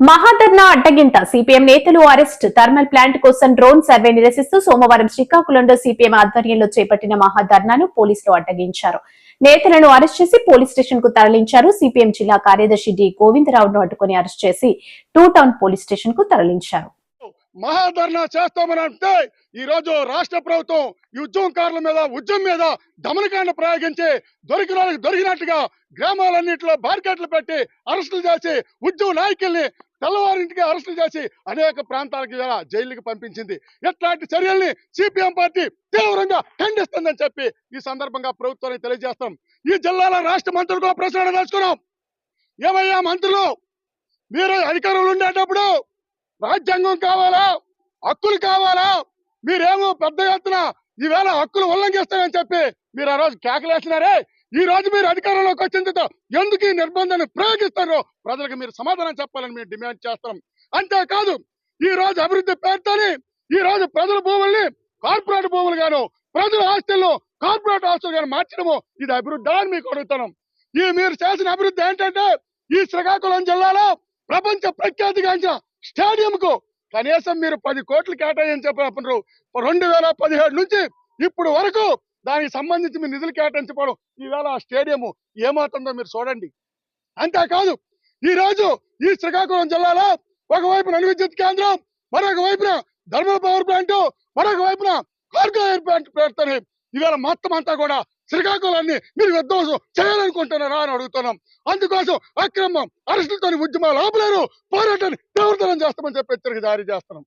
మహాధర్నా అడ్డగింత. సిపిఎం నేతలు arrest. Thermal plant కోసం డ్రోన్ సర్వే నిరసిస్తూ సోమవారం శ్రీకాకుళంలో సిపిఎం ఆధ్వర్యంలో చేపట్టిన మహాధర్నాను పోలీసులు అడ్డగించారు. నేతలను అరెస్ట్ చేసి పోలీస్ స్టేషన్కు తరలించారు. సిపిఎం జిల్లా కార్యదర్శి డి. గోవిందరావును అడ్డుకుని అరెస్ట్ చేసి టూ టౌన్ పోలీస్ స్టేషన్కు తరలించారు. మహాధర్నా చేస్తామని అంటే ఈ రోజు రాష్ట్ర ప్రభుత్వం ఈ ఉద్యమకారుల మీద ఉద్యమం మీద దమనకాండ ప్రయోగించి దొరికిన దొరికినట్టుగా గ్రామాలన్నింటిలో బార్కెట్లు పెట్టి అరెస్టులు చేసి ఉద్యమ నాయకుల్ని తెల్లవారింటికి అరెస్టులు చేసి అనేక ప్రాంతాలకు ఇలా జైలుకి పంపించింది. ఇట్లాంటి చర్యల్ని సిపిఎం పార్టీ తీవ్రంగా ఖండిస్తుందని చెప్పి ఈ సందర్భంగా ప్రభుత్వానికి తెలియజేస్తాం. ఈ జిల్లాలో రాష్ట్ర మంత్రులకు ప్రశ్న వేసుకున్నాం. ఏమయ్యా మంత్రులు? మీరు అధికారంలో ఉండేటప్పుడు రాజ్యాంగం కావాలా? హక్కులు కావాలా? మీరేమో పెద్ద ఎత్తున ఈవేళ హక్కులు ఉల్లంఘిస్తారని చెప్పి మీరు ఆ రోజు కేకలేసినారే ఈ రోజు మీరు అధికారంలోకి వచ్చిన ఎందుకు ఈ నిర్బంధాన్ని ప్రయోగిస్తారో ప్రజలకు మీరు సమాధానం చెప్పాలని మేము డిమాండ్ చేస్తాం అంతేకాదు ఈ రోజు అభివృద్ధి పేరుతోని ఈ రోజు ప్రజల భూముల్ని కార్పొరేట్ భూములు గాను ప్రజల ఆస్తులను కార్పొరేట్ ఆస్తులు గాను మార్చడము ఇది అభివృద్ధి అని మీకు అడుగుతున్నాం. ఈ మీరు చేసిన అభివృద్ధి ఏంటంటే ఈ శ్రీకాకుళం జిల్లాలో ప్రపంచ ప్రఖ్యాతిగాంచిన స్టేడియం కు కనీసం మీరు పది కోట్లు కేటాయించి రెండు వేల పదిహేడు నుంచి ఇప్పుడు వరకు దానికి సంబంధించి మీరు నిధులు కేటాయించకపోవడం ఈవేళ ఆ స్టేడియం ఏమవుతుందో మీరు చూడండి. అంతేకాదు ఈ రోజు ఈ శ్రీకాకుళం జిల్లాలో ఒకవైపున అణు విద్యుత్ కేంద్రం మరొక వైపున ధర్మల పవర్ ప్లాంట్ మరొక వైపున కార్గో ఎయిర్ ప్లాంట్ పేరుతోని ఈవేళ మొత్తం అంతా కూడా శ్రీకాకుళాన్ని మీరు విధ్వంసం చేయాలనుకుంటున్నారా అని అడుగుతున్నాం. అందుకోసం అక్రమం అరెస్టులతో ఉద్యమాలు ఆపలేరు పోరాటాన్ని తీవ్రతరం చేస్తామని చెప్పి హెచ్చరిక జారీ చేస్తున్నాం.